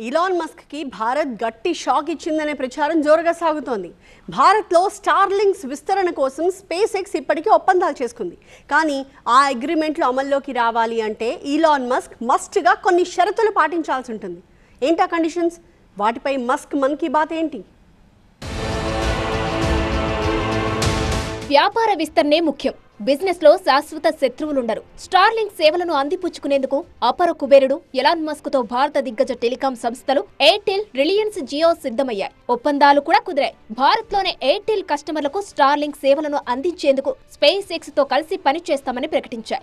ఇలాన్ మస్క్కి భారత్ గట్టి షాక్ ఇచ్చిందనే ప్రచారం జోరుగా సాగుతోంది. భారత్లో స్టార్లింగ్స్ విస్తరణ కోసం స్పేస్ ఎక్స్ ఇప్పటికే ఒప్పందాలు చేసుకుంది. కానీ ఆ అగ్రిమెంట్లు అమల్లోకి రావాలి అంటే ఇలాన్ మస్క్ మస్ట్గా కొన్ని షరతులు పాటించాల్సి ఉంటుంది. ఏంటా కండిషన్స్ వాటిపై మస్క్ మన్ కీ బాత్ ఏంటి? వ్యాపార విస్తరణే ముఖ్యం. బిజినెస్లో శాశ్వత శత్రువులుండరు. స్టార్లింక్ సేవలను అందిపుచ్చుకునేందుకు అపర కుబేరుడు ఎలాన్ మస్క్తో భారత దిగ్గజ టెలికాం సంస్థలు ఎయిర్టెల్ రిలయన్స్ జియో సిద్ధమయ్యాయి. ఒప్పందాలు కూడా కుదిరాయి. భారత్లోనే ఎయిర్టెల్ కస్టమర్లకు స్టార్లింక్ సేవలను అందించేందుకు స్పేస్ ఎక్స్తో కలిసి పనిచేస్తామని ప్రకటించాయి.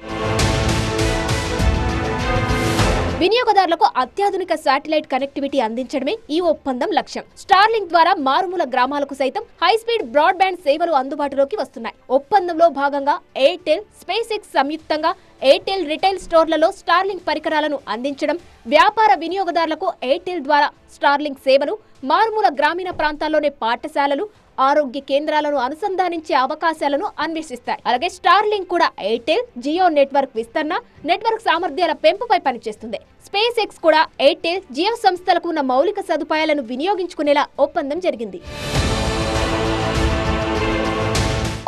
వినియోగదారులకు అత్యాధునిక శాటిలైట్ కనెక్టివిటీ అందించడమే ఈ ఒప్పందం లక్ష్యం. స్టార్లింక్ ద్వారా మారుమూల గ్రామాలకు సైతం హై స్పీడ్ బ్రాడ్బ్యాండ్ సేవలు అందుబాటులోకి వస్తున్నాయి. ఒప్పందంలో భాగంగా ఎయిర్టెల్ స్పేస్ ఎక్స్ సంయుక్తంగా ఎయిర్టెల్ రిటైల్ స్టోర్లలో స్టార్లింక్ పరికరాలను అందించడం వ్యాపార వినియోగదారులకు ఎయిర్టెల్ ద్వారా స్టార్లింక్ సేవలు మారుమూల గ్రామీణ ప్రాంతాల్లోని పాఠశాలలు ఆరోగ్య కేంద్రాలను అనుసంధానించే అవకాశాలను అన్వేషిస్తాయి. అలాగే స్టార్లింక్ కూడా ఎయిర్టెల్ జియో నెట్వర్క్ విస్తరణ నెట్వర్క్ సామర్థ్యాల పెంపుపై పనిచేస్తుంది. స్పేస్ ఎక్స్ కూడా ఎయిర్టెల్ జియో సంస్థలకు ఉన్న మౌలిక సదుపాయాలను వినియోగించుకునేలా ఒప్పందం జరిగింది.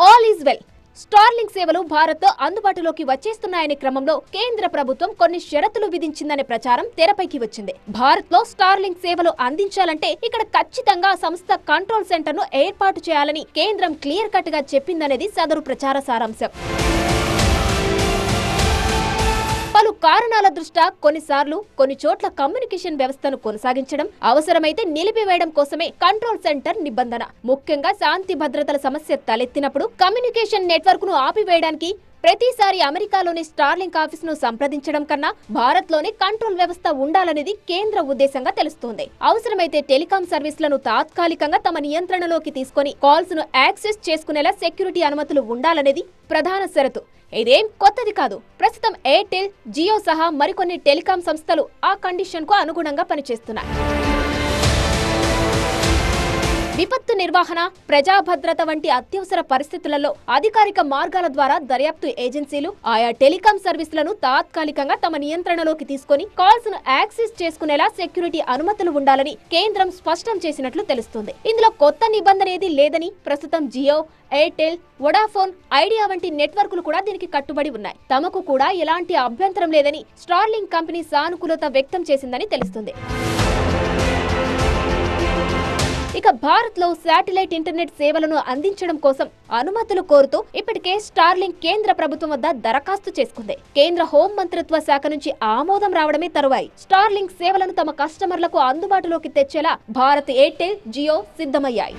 All is well. స్టార్లింక్ సేవలు భారత్ అందుబాటులోకి వచ్చేస్తున్నాయనే క్రమంలో కేంద్ర ప్రభుత్వం కొన్ని షరతులు విధించిందనే ప్రచారం తెరపైకి వచ్చింది. భారత్లో స్టార్లింక్ సేవలు అందించాలంటే ఇక్కడ ఖచ్చితంగా సంస్థ కంట్రోల్ సెంటర్ను ఏర్పాటు చేయాలని కేంద్రం క్లియర్ కట్గా చెప్పిందనేది సదరు ప్రచార సారాంశం. కారణాల దృష్ట్యా కొన్నిసార్లు కొన్ని చోట్ల కమ్యూనికేషన్ వ్యవస్థను కొనసాగించడం అవసరమైతే నిలిపివేయడం కోసమే కంట్రోల్ సెంటర్ నిబంధన. ముఖ్యంగా శాంతి భద్రతల సమస్య తలెత్తినప్పుడు కమ్యూనికేషన్ నెట్వర్క్ను ఆపివేయడానికి ప్రతిసారి అమెరికాలోని స్టార్లింక్ ఆఫీస్ను సంప్రదించడం కన్నా భారత్లోనే కంట్రోల్ వ్యవస్థ ఉండాలనేది కేంద్ర ఉద్దేశంగా తెలుస్తోంది. అవసరమైతే టెలికాం సర్వీసులను తాత్కాలికంగా తమ నియంత్రణలోకి తీసుకొని కాల్స్ను యాక్సెస్ చేసుకునేలా సెక్యూరిటీ అనుమతులు ఉండాలనేది ప్రధాన షరతు. ఇదేం కొత్తది కాదు. ప్రస్తుతం ఎయిర్టెల్ జియో సహా మరికొన్ని టెలికాం సంస్థలు ఆ కండిషన్కు అనుగుణంగా పనిచేస్తున్నాయి. విపత్తు నిర్వహణ ప్రజా భద్రత వంటి అత్యవసర పరిస్థితులలో అధికారిక మార్గాల ద్వారా దర్యాప్తు ఏజెన్సీలు ఆయా టెలికాం సర్వీసులను తాత్కాలికంగా తమ నియంత్రణలోకి తీసుకొని కాల్స్ను యాక్సెస్ చేసుకునేలా సెక్యూరిటీ అనుమతులు ఉండాలని కేంద్రం స్పష్టం చేసినట్లు తెలుస్తుంది. ఇందులో కొత్త నిబంధన ఏది లేదని ప్రస్తుతం జియో ఎయిర్టెల్ వొడాఫోన్ ఐడియా వంటి నెట్వర్క్లు కూడా దీనికి కట్టుబడి ఉన్నాయి. తమకు కూడా ఎలాంటి అభ్యంతరం లేదని స్టార్లింగ్ కంపెనీ సానుకూలత వ్యక్తం చేసిందని తెలుస్తుంది. ఇక భారత్లో శాటిలైట్ ఇంటర్నెట్ సేవలను అందించడం కోసం అనుమతులు కోరుతూ ఇప్పటికే స్టార్లింక్ కేంద్ర ప్రభుత్వం వద్ద దరఖాస్తు చేసుకుంది. కేంద్ర హోం మంత్రిత్వ శాఖ నుంచి ఆమోదం రావడమే తరువాయి. స్టార్లింక్ సేవలను తమ కస్టమర్లకు అందుబాటులోకి తెచ్చేలా భారత్ ఎయిర్టెల్ జియో సిద్ధమయ్యాయి.